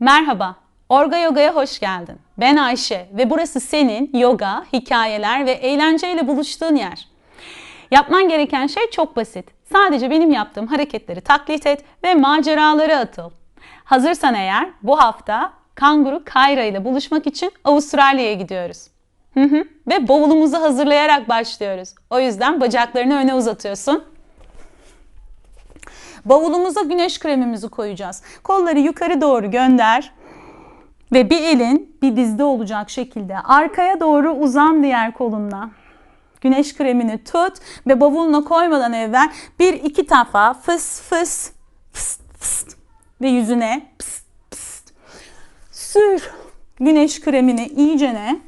Merhaba, Orga Yoga'ya hoş geldin. Ben Ayşe ve burası senin yoga, hikayeler ve eğlenceyle buluştuğun yer. Yapman gereken şey çok basit. Sadece benim yaptığım hareketleri taklit et ve maceralara atıl. Hazırsan eğer bu hafta kanguru Kayra ile buluşmak için Avustralya'ya gidiyoruz. Ve bavulumuzu hazırlayarak başlıyoruz. O yüzden bacaklarını öne uzatıyorsun. Bavulumuza güneş kremimizi koyacağız. Kolları yukarı doğru gönder. Ve bir elin bir dizde olacak şekilde arkaya doğru uzan diğer kolunla. Güneş kremini tut ve bavuluna koymadan evvel bir iki defa fıs fıs fıs fıs ve yüzüne pıs pıs sür güneş kremini iyicene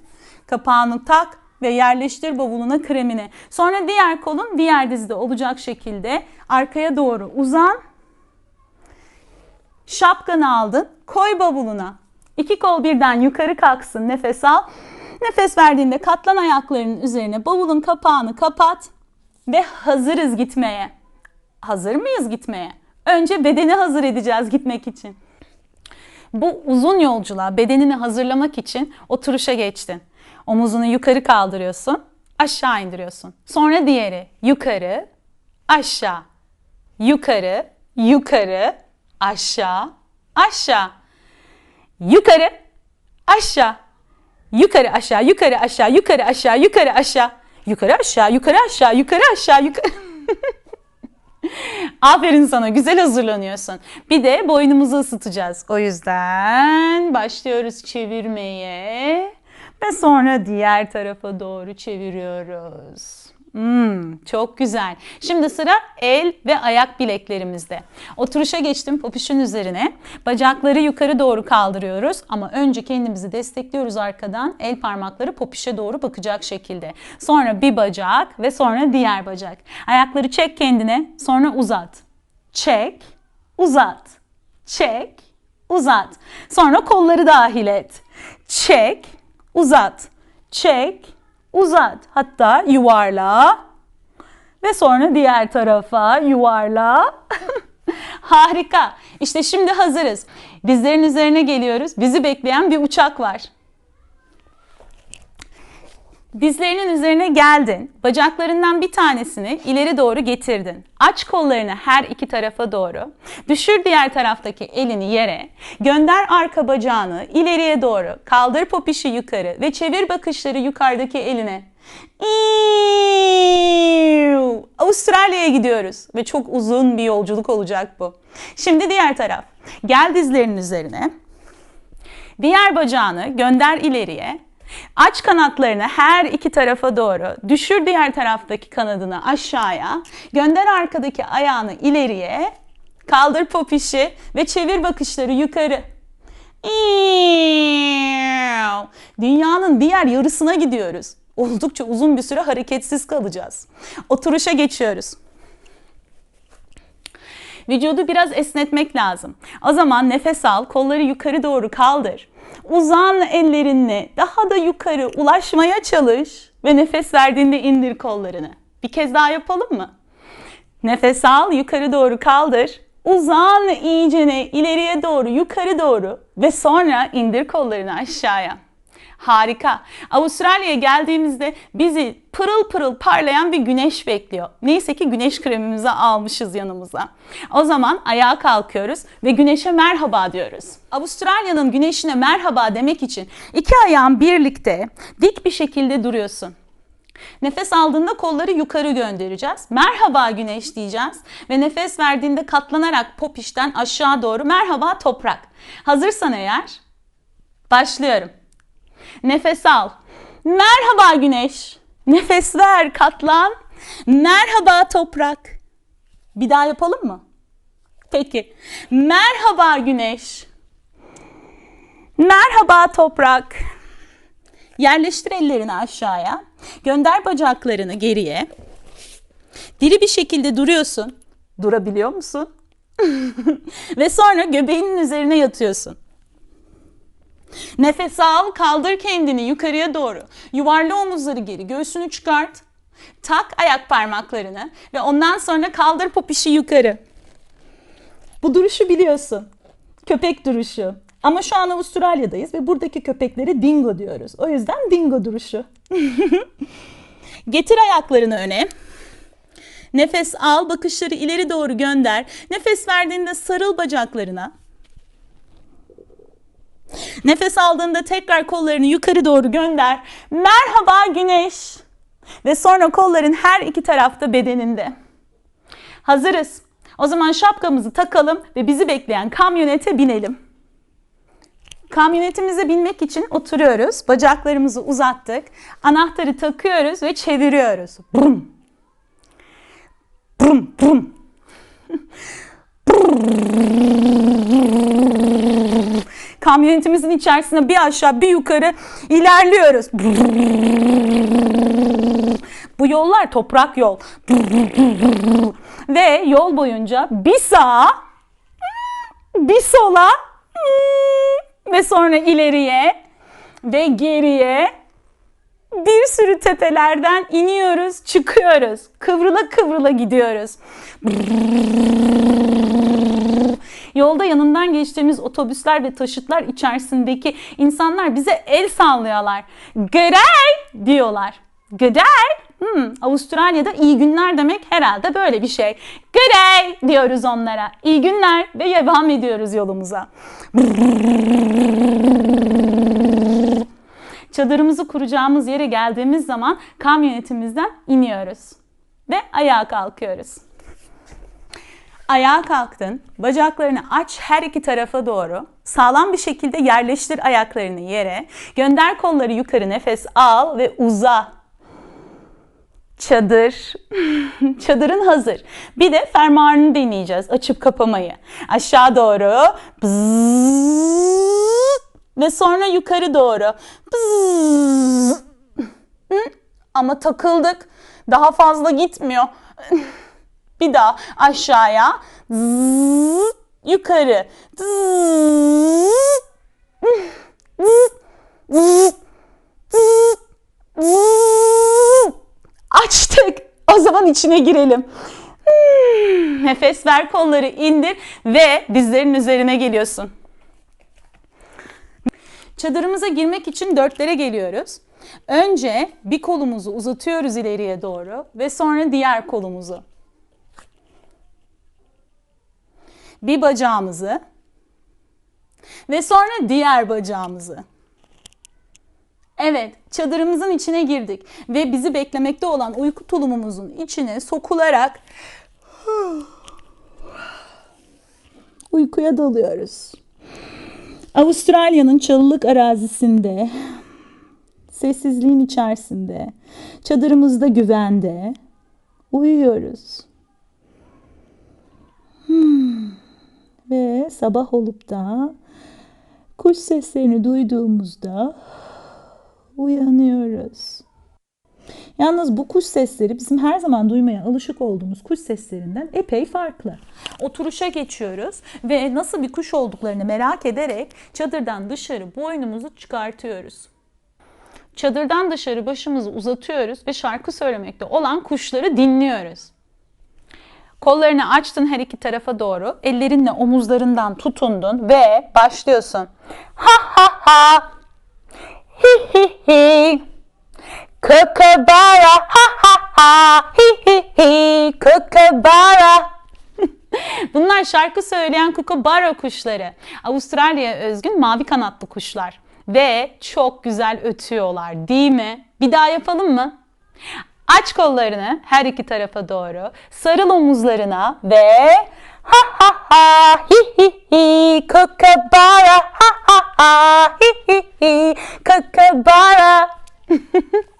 kapağını tak ve yerleştir bavuluna kremini. Sonra diğer kolun diğer dizde olacak şekilde arkaya doğru uzan. Şapkanı aldın, koy bavuluna. İki kol birden yukarı kalksın, nefes al. Nefes verdiğinde katlan ayaklarının üzerine bavulun kapağını kapat ve hazırız gitmeye. Hazır mıyız gitmeye? Önce bedeni hazır edeceğiz gitmek için. Bu uzun yolculuğa bedenini hazırlamak için oturuşa geçtin. Omuzunu yukarı kaldırıyorsun, aşağı indiriyorsun. Sonra diğeri yukarı, aşağı, yukarı, yukarı, aşağı, aşağı. Yukarı, aşağı. Yukarı aşağı, yukarı aşağı, yukarı aşağı, yukarı aşağı. Yukarı aşağı, yukarı aşağı, yukarı aşağı, yukarı. Aferin sana güzel hazırlanıyorsun. Bir de boynumuzu ısıtacağız. O yüzden başlıyoruz çevirmeye ve sonra diğer tarafa doğru çeviriyoruz. Hmm, çok güzel. Şimdi sıra el ve ayak bileklerimizde. Oturuşa geçtim popişin üzerine. Bacakları yukarı doğru kaldırıyoruz ama önce kendimizi destekliyoruz arkadan. El parmakları popişe doğru bakacak şekilde. Sonra bir bacak ve sonra diğer bacak. Ayakları çek kendine, sonra uzat. Çek, uzat. Çek, uzat. Sonra kolları dahil et. Çek, uzat. Çek, uzat. Hatta yuvarla ve sonra diğer tarafa yuvarla. Harika. İşte şimdi hazırız. Dizlerin üzerine geliyoruz. Bizi bekleyen bir uçak var. Dizlerinin üzerine geldin. Bacaklarından bir tanesini ileri doğru getirdin. Aç kollarını her iki tarafa doğru. Düşür diğer taraftaki elini yere. Gönder arka bacağını ileriye doğru. Kaldır popişi yukarı ve çevir bakışları yukarıdaki eline. Avustralya'ya gidiyoruz ve çok uzun bir yolculuk olacak bu. Şimdi diğer taraf. Gel dizlerinin üzerine. Diğer bacağını gönder ileriye. Aç kanatlarını her iki tarafa doğru. Düşür diğer taraftaki kanadını aşağıya. Gönder arkadaki ayağını ileriye. Kaldır popişi ve çevir bakışları yukarı. Dünyanın diğer yarısına gidiyoruz. Oldukça uzun bir süre hareketsiz kalacağız. Oturuşa geçiyoruz. Vücudu biraz esnetmek lazım. O zaman nefes al, kolları yukarı doğru kaldır. Uzan ellerinle daha da yukarı ulaşmaya çalış ve nefes verdiğinde indir kollarını. Bir kez daha yapalım mı? Nefes al, yukarı doğru kaldır. Uzan iyicene ileriye doğru, yukarı doğru ve sonra indir kollarını aşağıya. Harika. Avustralya'ya geldiğimizde bizi pırıl pırıl parlayan bir güneş bekliyor. Neyse ki güneş kremimizi almışız yanımıza. O zaman ayağa kalkıyoruz ve güneşe merhaba diyoruz. Avustralya'nın güneşine merhaba demek için iki ayağın birlikte dik bir şekilde duruyorsun. Nefes aldığında kolları yukarı göndereceğiz. Merhaba güneş diyeceğiz. Ve nefes verdiğinde katlanarak popişten aşağı doğru merhaba toprak. Hazırsan eğer başlıyorum. Nefes al. Merhaba güneş. Nefes ver, katlan. Merhaba toprak. Bir daha yapalım mı? Peki. Merhaba güneş. Merhaba toprak. Yerleştir ellerini aşağıya. Gönder bacaklarını geriye. Diri bir şekilde duruyorsun. Durabiliyor musun? Ve sonra göbeğinin üzerine yatıyorsun. Nefes al, kaldır kendini yukarıya doğru. Yuvarla omuzları geri, göğsünü çıkart. Tak ayak parmaklarını ve ondan sonra kaldır popişi yukarı. Bu duruşu biliyorsun. Köpek duruşu. Ama şu an Avustralya'dayız ve buradaki köpeklere dingo diyoruz. O yüzden dingo duruşu. Getir ayaklarını öne. Nefes al, bakışları ileri doğru gönder. Nefes verdiğinde sarıl bacaklarına. Nefes aldığında tekrar kollarını yukarı doğru gönder. Merhaba güneş. Ve sonra kolların her iki tarafta bedeninde. Hazırız. O zaman şapkamızı takalım ve bizi bekleyen kamyonete binelim. Kamyonetimize binmek için oturuyoruz. Bacaklarımızı uzattık. Anahtarı takıyoruz ve çeviriyoruz. Brum. Brum brum. Kamyonetimizin içerisine bir aşağı bir yukarı ilerliyoruz. Bu yollar toprak yol. Ve yol boyunca bir sağa, bir sola ve sonra ileriye ve geriye bir sürü tepelerden iniyoruz, çıkıyoruz. Kıvrıla kıvrıla gidiyoruz. Yolda yanından geçtiğimiz otobüsler ve taşıtlar içerisindeki insanlar bize el sallıyorlar. G'day diyorlar. G'day. Hmm, Avustralya'da iyi günler demek herhalde böyle bir şey. G'day diyoruz onlara. İyi günler ve devam ediyoruz yolumuza. Çadırımızı kuracağımız yere geldiğimiz zaman kamyonetimizden iniyoruz ve ayağa kalkıyoruz. Ayağa kalktın, bacaklarını aç her iki tarafa doğru. Sağlam bir şekilde yerleştir ayaklarını yere. Gönder kolları yukarı nefes al ve uza. Çadır. Çadırın hazır. Bir de fermuarını deneyeceğiz. Açıp kapamayı. Aşağı doğru. Bzzz. Ve sonra yukarı doğru. Bzzz. Ama takıldık. Daha fazla gitmiyor. Bir daha aşağıya. Yukarı. Açtık. O zaman içine girelim. Nefes ver, kolları indir ve dizlerin üzerine geliyorsun. Çadırımıza girmek için dörtlere geliyoruz. Önce bir kolumuzu uzatıyoruz ileriye doğru ve sonra diğer kolumuzu. Bir bacağımızı ve sonra diğer bacağımızı. Evet, çadırımızın içine girdik ve bizi beklemekte olan uyku tulumumuzun içine sokularak uykuya dalıyoruz. Avustralya'nın çalılık arazisinde, sessizliğin içerisinde, çadırımızda güvende uyuyoruz. Ve sabah olup da kuş seslerini duyduğumuzda uyanıyoruz. Yalnız bu kuş sesleri bizim her zaman duymaya alışık olduğumuz kuş seslerinden epey farklı. Oturuşa geçiyoruz ve nasıl bir kuş olduklarını merak ederek çadırdan dışarı boynumuzu çıkartıyoruz. Çadırdan dışarı başımızı uzatıyoruz ve şarkı söylemekte olan kuşları dinliyoruz. Kollarını açtın her iki tarafa doğru. Ellerinle omuzlarından tutundun ve başlıyorsun. Ha ha ha. Hi hi hi. Kookaburra ha ha ha. Hi hi hi. Kookaburra. Bunlar şarkı söyleyen kukabara kuşları. Avustralya'ya özgün mavi kanatlı kuşlar. Ve çok güzel ötüyorlar değil mi? Bir daha yapalım mı? Aç kollarını her iki tarafa doğru. Sarıl omuzlarına ve ha ha ha hi hi hi kookaburra ha ha ha hi hi hi kookaburra.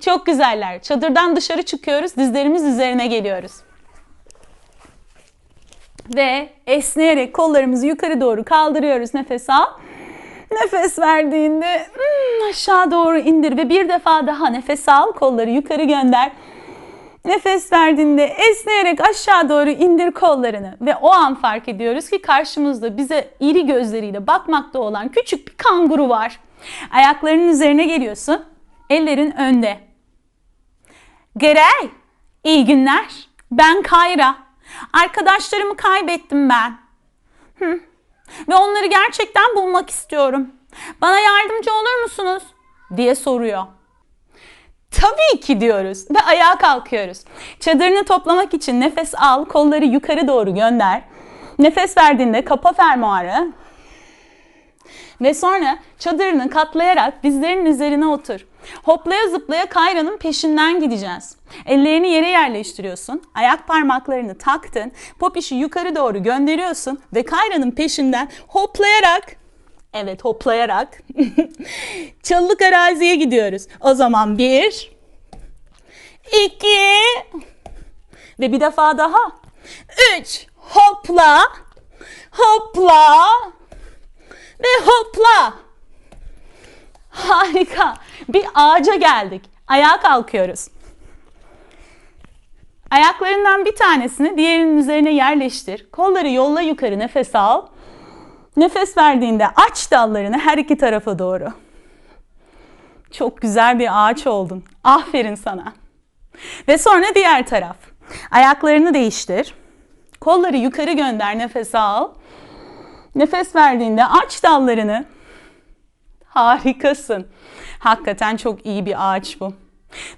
Çok güzeller. Çadırdan dışarı çıkıyoruz. Dizlerimiz üzerine geliyoruz. Ve esneyerek kollarımızı yukarı doğru kaldırıyoruz. Nefes al. Nefes verdiğinde hmm, aşağı doğru indir ve bir defa daha nefes al. Kolları yukarı gönder. Nefes verdiğinde esneyerek aşağı doğru indir kollarını ve o an fark ediyoruz ki karşımızda bize iri gözleriyle bakmakta olan küçük bir kanguru var. Ayaklarının üzerine geliyorsun. Ellerin önde. Gerey, iyi günler. Ben Kayra. Arkadaşlarımı kaybettim ben. Hı. Ve onları gerçekten bulmak istiyorum. Bana yardımcı olur musunuz? diye soruyor. Tabii ki diyoruz ve ayağa kalkıyoruz. Çadırını toplamak için nefes al, kolları yukarı doğru gönder. Nefes verdiğinde kapa fermuarı. Ve sonra çadırını katlayarak dizlerinin üzerine otur. Hoplaya zıplaya Kayra'nın peşinden gideceğiz. Ellerini yere yerleştiriyorsun. Ayak parmaklarını taktın. Popişi yukarı doğru gönderiyorsun. Ve Kayra'nın peşinden hoplayarak Evet hoplayarak çalılık araziye gidiyoruz. O zaman bir, iki ve bir defa daha. Üç, hopla, hopla ve hopla. Harika. Bir ağaca geldik. Ayağa kalkıyoruz. Ayaklarından bir tanesini diğerinin üzerine yerleştir. Kolları yolla yukarı nefes al. Nefes verdiğinde aç dallarını her iki tarafa doğru. Çok güzel bir ağaç oldun. Aferin sana. Ve sonra diğer taraf. Ayaklarını değiştir. Kolları yukarı gönder, nefes al. Nefes verdiğinde aç dallarını. Harikasın. Hakikaten çok iyi bir ağaç bu.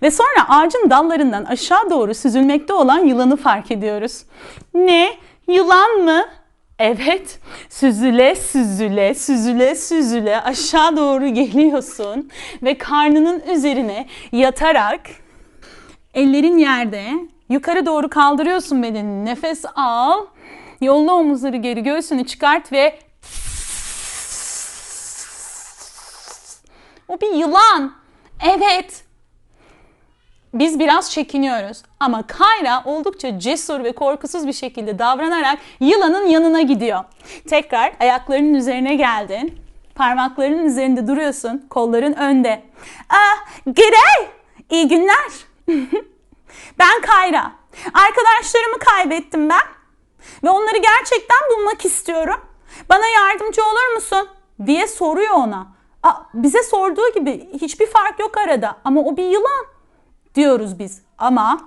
Ve sonra ağacın dallarından aşağı doğru süzülmekte olan yılanı fark ediyoruz. Ne? Yılan mı? Evet, süzüle süzüle süzüle süzüle aşağı doğru geliyorsun ve karnının üzerine yatarak ellerin yerde yukarı doğru kaldırıyorsun bedenini. Nefes al, yolla omuzları geri göğsünü çıkart ve o bir yılan. Evet. Biz biraz çekiniyoruz ama Kayra oldukça cesur ve korkusuz bir şekilde davranarak yılanın yanına gidiyor. Tekrar ayaklarının üzerine geldin. Parmaklarının üzerinde duruyorsun. Kolların önde. Ah, Girey! İyi günler. ben Kayra. Arkadaşlarımı kaybettim ben. Ve onları gerçekten bulmak istiyorum. Bana yardımcı olur musun? diye soruyor ona. Aa, bize sorduğu gibi hiçbir fark yok arada ama o bir yılan diyoruz biz. Ama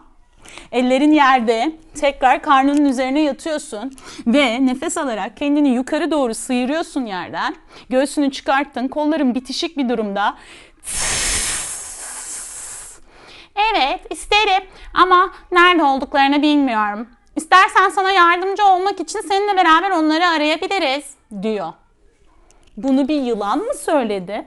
ellerin yerde tekrar karnının üzerine yatıyorsun ve nefes alarak kendini yukarı doğru sıyırıyorsun yerden. Göğsünü çıkarttın, kolların bitişik bir durumda. Evet, isterim ama nerede olduklarını bilmiyorum. İstersen sana yardımcı olmak için seninle beraber onları arayabiliriz, diyor. Bunu bir yılan mı söyledi?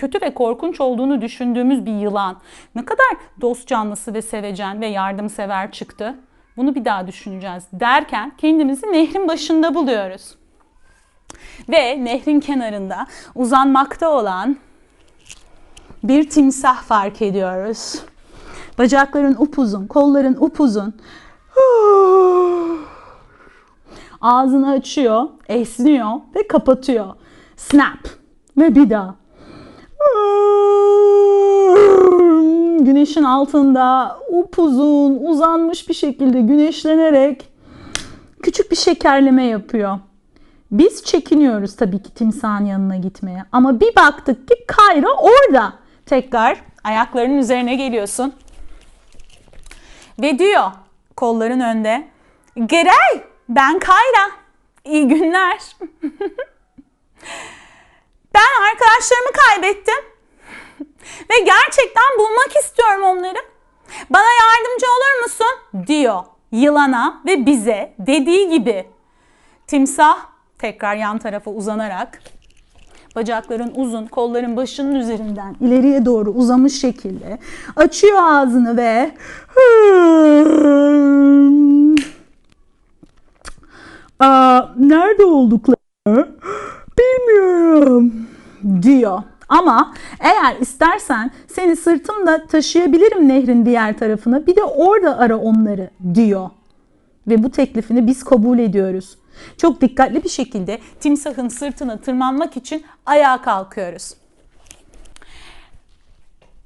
kötü ve korkunç olduğunu düşündüğümüz bir yılan ne kadar dost canlısı ve sevecen ve yardımsever çıktı. Bunu bir daha düşüneceğiz derken kendimizi nehrin başında buluyoruz. Ve nehrin kenarında uzanmakta olan bir timsah fark ediyoruz. Bacakların upuzun, kolların upuzun. Ağzını açıyor, esniyor ve kapatıyor. Snap ve bir daha. Güneşin altında upuzun uzanmış bir şekilde güneşlenerek küçük bir şekerleme yapıyor. Biz çekiniyoruz tabii ki timsahın yanına gitmeye. Ama bir baktık ki Kayra orada. Tekrar ayaklarının üzerine geliyorsun. Ve diyor kolların önde. Gerey ben Kayra. İyi günler. Ben arkadaşlarımı kaybettim. Ve gerçekten bulmak istiyorum onları. Bana yardımcı olur musun? diyor yılana ve bize dediği gibi. Timsah tekrar yan tarafa uzanarak bacakların uzun, kolların başının üzerinden ileriye doğru uzamış şekilde açıyor ağzını ve Aa, nerede oldukları bilmiyorum diyor. Ama eğer istersen seni sırtımda taşıyabilirim nehrin diğer tarafına bir de orada ara onları diyor. Ve bu teklifini biz kabul ediyoruz. Çok dikkatli bir şekilde timsahın sırtına tırmanmak için ayağa kalkıyoruz.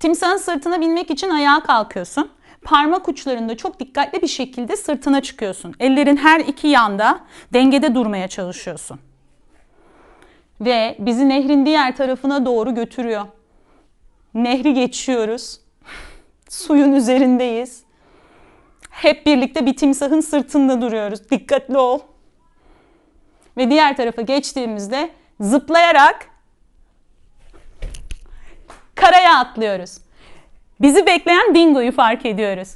Timsahın sırtına binmek için ayağa kalkıyorsun. Parmak uçlarında çok dikkatli bir şekilde sırtına çıkıyorsun. Ellerin her iki yanda dengede durmaya çalışıyorsun ve bizi nehrin diğer tarafına doğru götürüyor. Nehri geçiyoruz. Suyun üzerindeyiz. Hep birlikte bir timsahın sırtında duruyoruz. Dikkatli ol. Ve diğer tarafa geçtiğimizde zıplayarak karaya atlıyoruz. Bizi bekleyen dingoyu fark ediyoruz.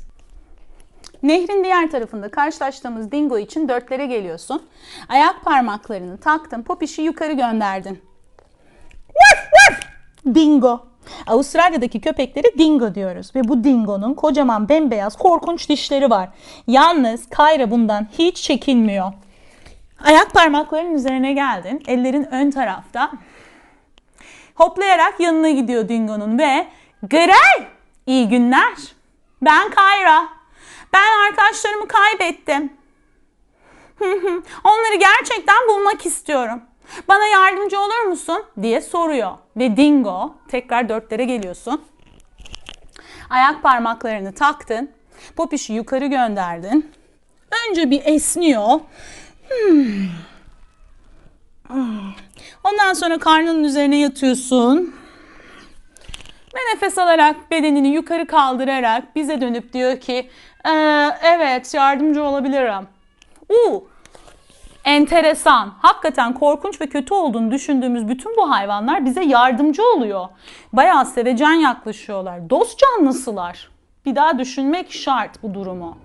Nehrin diğer tarafında karşılaştığımız dingo için dörtlere geliyorsun. Ayak parmaklarını taktın, popişi yukarı gönderdin. Dingo. Avustralya'daki köpeklere dingo diyoruz ve bu dingonun kocaman bembeyaz korkunç dişleri var. Yalnız Kayra bundan hiç çekinmiyor. Ayak parmaklarının üzerine geldin. Ellerin ön tarafta. Hoplayarak yanına gidiyor dingonun ve Grey iyi günler. Ben Kayra. Ben arkadaşlarımı kaybettim. Onları gerçekten bulmak istiyorum. Bana yardımcı olur musun? diye soruyor. Ve Dingo tekrar dörtlere geliyorsun. Ayak parmaklarını taktın. Popişi yukarı gönderdin. Önce bir esniyor. Hmm. Hmm. Ondan sonra karnının üzerine yatıyorsun. Ve nefes alarak bedenini yukarı kaldırarak bize dönüp diyor ki "Ee, evet yardımcı olabilirim. Uu, enteresan. Hakikaten korkunç ve kötü olduğunu düşündüğümüz bütün bu hayvanlar bize yardımcı oluyor. Bayağı sevecen yaklaşıyorlar. Dost canlısılar. Bir daha düşünmek şart bu durumu.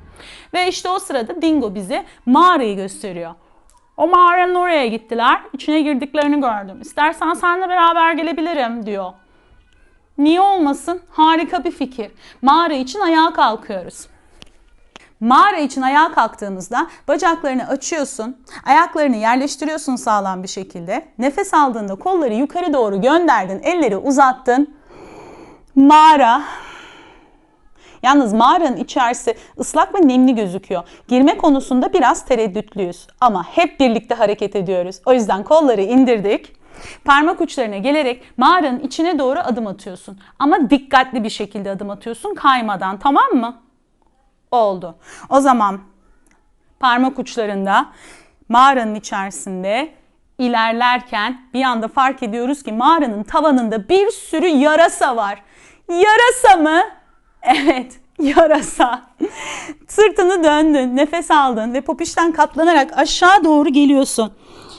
Ve işte o sırada Dingo bize mağarayı gösteriyor. O mağaranın oraya gittiler. İçine girdiklerini gördüm. İstersen seninle beraber gelebilirim diyor. Niye olmasın? Harika bir fikir. Mağara için ayağa kalkıyoruz. Mağara için ayağa kalktığımızda bacaklarını açıyorsun, ayaklarını yerleştiriyorsun sağlam bir şekilde. Nefes aldığında kolları yukarı doğru gönderdin, elleri uzattın. Mağara. Yalnız mağaranın içerisi ıslak ve nemli gözüküyor. Girme konusunda biraz tereddütlüyüz ama hep birlikte hareket ediyoruz. O yüzden kolları indirdik. Parmak uçlarına gelerek mağaranın içine doğru adım atıyorsun. Ama dikkatli bir şekilde adım atıyorsun kaymadan tamam mı? Oldu. O zaman parmak uçlarında mağaranın içerisinde ilerlerken bir anda fark ediyoruz ki mağaranın tavanında bir sürü yarasa var. Yarasa mı? Evet, yarasa. Sırtını döndün, nefes aldın ve popişten katlanarak aşağı doğru geliyorsun.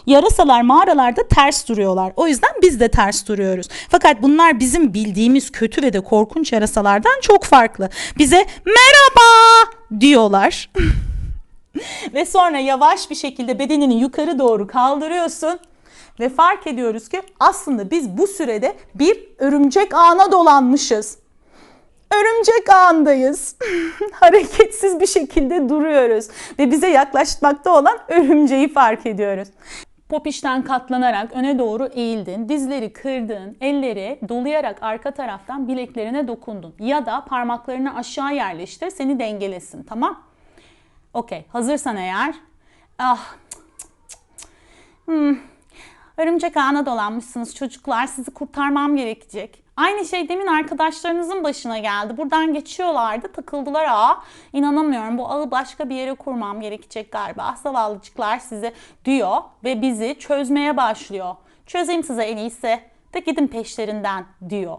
Yarasalar mağaralarda ters duruyorlar. O yüzden biz de ters duruyoruz. Fakat bunlar bizim bildiğimiz kötü ve de korkunç yarasalardan çok farklı. Bize merhaba diyorlar. ve sonra yavaş bir şekilde bedenini yukarı doğru kaldırıyorsun. Ve fark ediyoruz ki aslında biz bu sürede bir örümcek ağına dolanmışız. Örümcek ağındayız. Hareketsiz bir şekilde duruyoruz. Ve bize yaklaşmakta olan örümceği fark ediyoruz. Popişten katlanarak öne doğru eğildin, dizleri kırdın, elleri dolayarak arka taraftan bileklerine dokundun. Ya da parmaklarını aşağı yerleştir, seni dengelesin, tamam? Okey, hazırsan eğer. Ah, hmm. Örümcek ağına dolanmışsınız çocuklar, sizi kurtarmam gerekecek. Aynı şey demin arkadaşlarınızın başına geldi. Buradan geçiyorlardı, takıldılar ağa. İnanamıyorum bu ağı başka bir yere kurmam gerekecek galiba. Zavallıcıklar size diyor ve bizi çözmeye başlıyor. Çözeyim size en iyisi. De gidin peşlerinden diyor.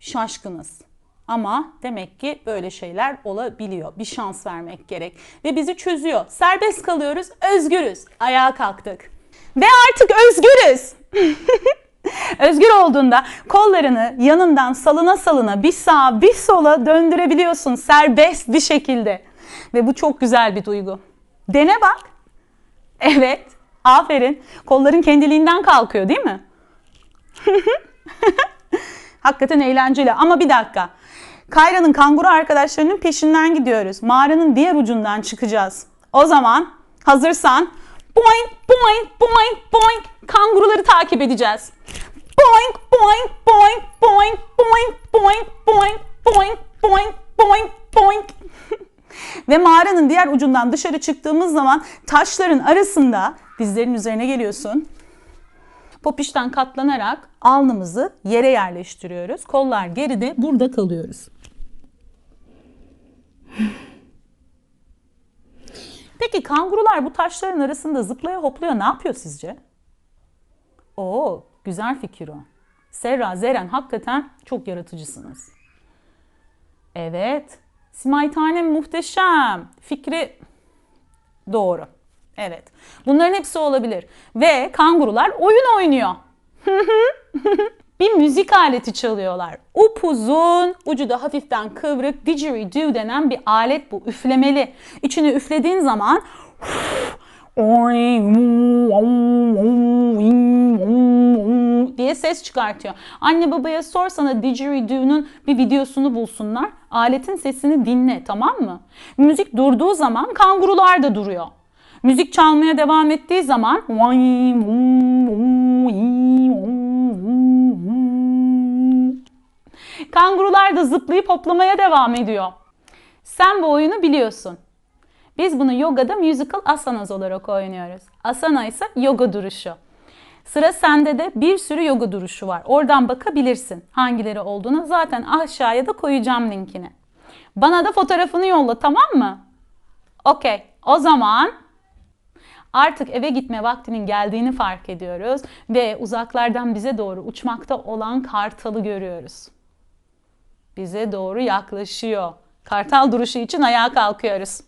Şaşkınız. Ama demek ki böyle şeyler olabiliyor. Bir şans vermek gerek. Ve bizi çözüyor. Serbest kalıyoruz, özgürüz. Ayağa kalktık. Ve artık özgürüz. Özgür olduğunda kollarını yanından salına salına bir sağa bir sola döndürebiliyorsun serbest bir şekilde. Ve bu çok güzel bir duygu. Dene bak. Evet. Aferin. Kolların kendiliğinden kalkıyor değil mi? Hakikaten eğlenceli ama bir dakika. Kayra'nın kanguru arkadaşlarının peşinden gidiyoruz. Mağaranın diğer ucundan çıkacağız. O zaman hazırsan boing boing boing boing kanguruları takip edeceğiz. Boing boing boing boing boing boing boing boing boing boing boing. Ve mağaranın diğer ucundan dışarı çıktığımız zaman taşların arasında dizlerin üzerine geliyorsun. Popişten katlanarak alnımızı yere yerleştiriyoruz. Kollar geride burada kalıyoruz. Peki kangurular bu taşların arasında zıplaya hoplaya ne yapıyor sizce? Oo, güzel fikir o. Serra, Zeren hakikaten çok yaratıcısınız. Evet. Simay Tanem muhteşem. Fikri doğru. Evet. Bunların hepsi olabilir. Ve kangurular oyun oynuyor. bir müzik aleti çalıyorlar. Upuzun, ucu da hafiften kıvrık didgeridoo denen bir alet bu. Üflemeli. İçine üflediğin zaman diye ses çıkartıyor. Anne babaya sorsana didgeridoo'nun bir videosunu bulsunlar. Aletin sesini dinle tamam mı? Müzik durduğu zaman kangurular da duruyor. Müzik çalmaya devam ettiği zaman kangurular da zıplayıp hoplamaya devam ediyor. Sen bu oyunu biliyorsun. Biz bunu yogada musical asanas olarak oynuyoruz. Asana ise yoga duruşu. Sıra sende de bir sürü yoga duruşu var. Oradan bakabilirsin hangileri olduğunu. Zaten aşağıya da koyacağım linkini. Bana da fotoğrafını yolla tamam mı? Okey. O zaman artık eve gitme vaktinin geldiğini fark ediyoruz ve uzaklardan bize doğru uçmakta olan kartalı görüyoruz. Bize doğru yaklaşıyor. Kartal duruşu için ayağa kalkıyoruz.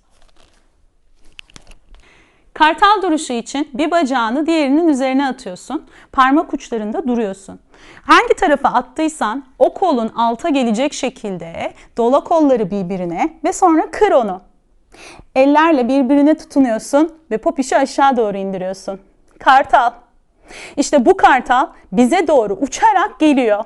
Kartal duruşu için bir bacağını diğerinin üzerine atıyorsun. Parmak uçlarında duruyorsun. Hangi tarafa attıysan o kolun alta gelecek şekilde dola kolları birbirine ve sonra kır onu. Ellerle birbirine tutunuyorsun ve popişi aşağı doğru indiriyorsun. Kartal. İşte bu kartal bize doğru uçarak geliyor.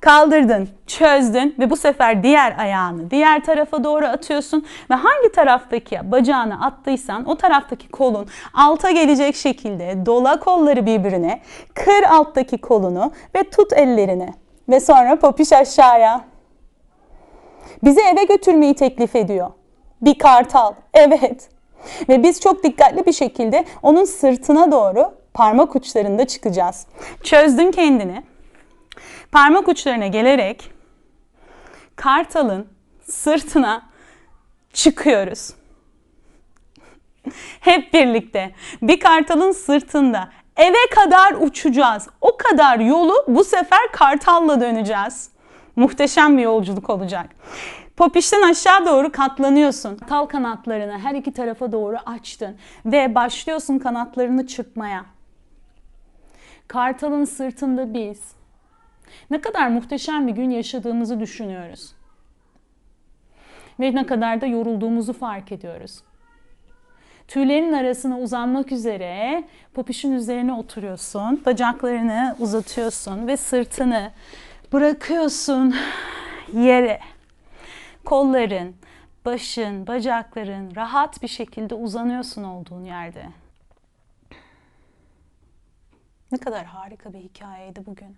Kaldırdın, çözdün ve bu sefer diğer ayağını diğer tarafa doğru atıyorsun ve hangi taraftaki bacağını attıysan o taraftaki kolun alta gelecek şekilde dola kolları birbirine, kır alttaki kolunu ve tut ellerini ve sonra popiş aşağıya. Bizi eve götürmeyi teklif ediyor. Bir kartal. Evet. Ve biz çok dikkatli bir şekilde onun sırtına doğru parmak uçlarında çıkacağız. Çözdün kendini. Parmak uçlarına gelerek kartalın sırtına çıkıyoruz. Hep birlikte bir kartalın sırtında eve kadar uçacağız. O kadar yolu bu sefer kartalla döneceğiz. Muhteşem bir yolculuk olacak. Popişten aşağı doğru katlanıyorsun. Tal kanatlarını her iki tarafa doğru açtın ve başlıyorsun kanatlarını çırpmaya. Kartalın sırtında biz ne kadar muhteşem bir gün yaşadığımızı düşünüyoruz. Ve ne kadar da yorulduğumuzu fark ediyoruz. Tüylerin arasına uzanmak üzere popişin üzerine oturuyorsun. Bacaklarını uzatıyorsun ve sırtını bırakıyorsun yere. Kolların, başın, bacakların rahat bir şekilde uzanıyorsun olduğun yerde. Ne kadar harika bir hikayeydi bugün.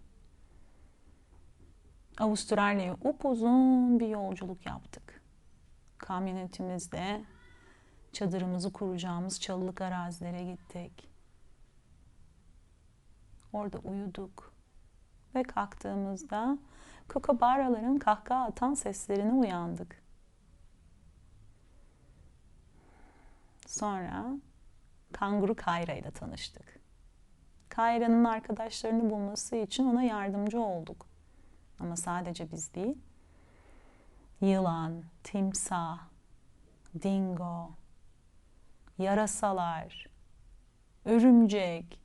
Avustralya'ya upuzun bir yolculuk yaptık. Kamyonetimizde çadırımızı kuracağımız çalılık arazilere gittik. Orada uyuduk ve kalktığımızda kukabaraların kahkaha atan seslerine uyandık. Sonra kanguru Kayra ile tanıştık. Kayra'nın arkadaşlarını bulması için ona yardımcı olduk. Ama sadece biz değil. Yılan, timsah, dingo, yarasalar, örümcek.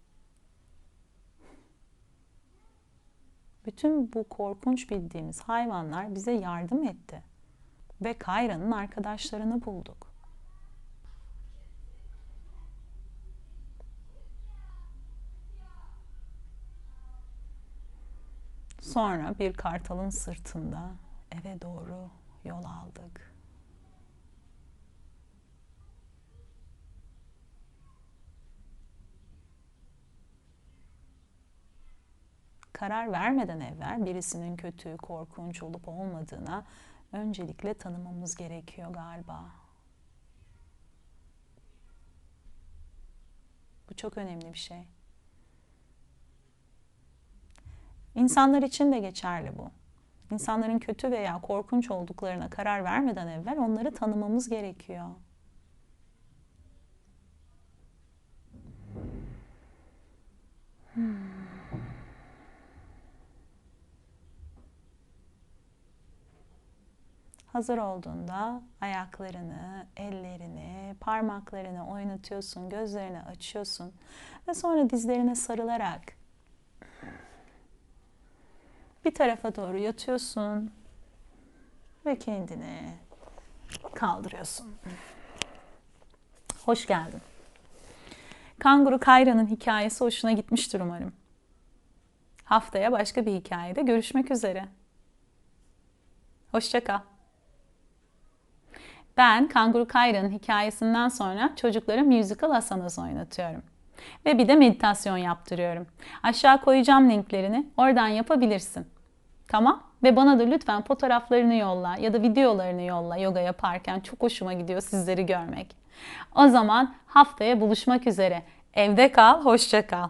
Bütün bu korkunç bildiğimiz hayvanlar bize yardım etti. Ve Kayra'nın arkadaşlarını bulduk. Sonra bir kartalın sırtında eve doğru yol aldık. Karar vermeden evvel birisinin kötü, korkunç olup olmadığına öncelikle tanımamız gerekiyor galiba. Bu çok önemli bir şey. İnsanlar için de geçerli bu. İnsanların kötü veya korkunç olduklarına karar vermeden evvel onları tanımamız gerekiyor. Hmm. Hazır olduğunda ayaklarını, ellerini, parmaklarını oynatıyorsun, gözlerini açıyorsun ve sonra dizlerine sarılarak bir tarafa doğru yatıyorsun ve kendini kaldırıyorsun. Hoş geldin. Kanguru Kayra'nın hikayesi hoşuna gitmiştir umarım. Haftaya başka bir hikayede görüşmek üzere. Hoşça kal. Ben Kanguru Kayra'nın hikayesinden sonra çocuklara musical asanas oynatıyorum. Ve bir de meditasyon yaptırıyorum. Aşağı koyacağım linklerini, oradan yapabilirsin. Tamam? Ve bana da lütfen fotoğraflarını yolla ya da videolarını yolla yoga yaparken. Çok hoşuma gidiyor sizleri görmek. O zaman haftaya buluşmak üzere. Evde kal, hoşça kal.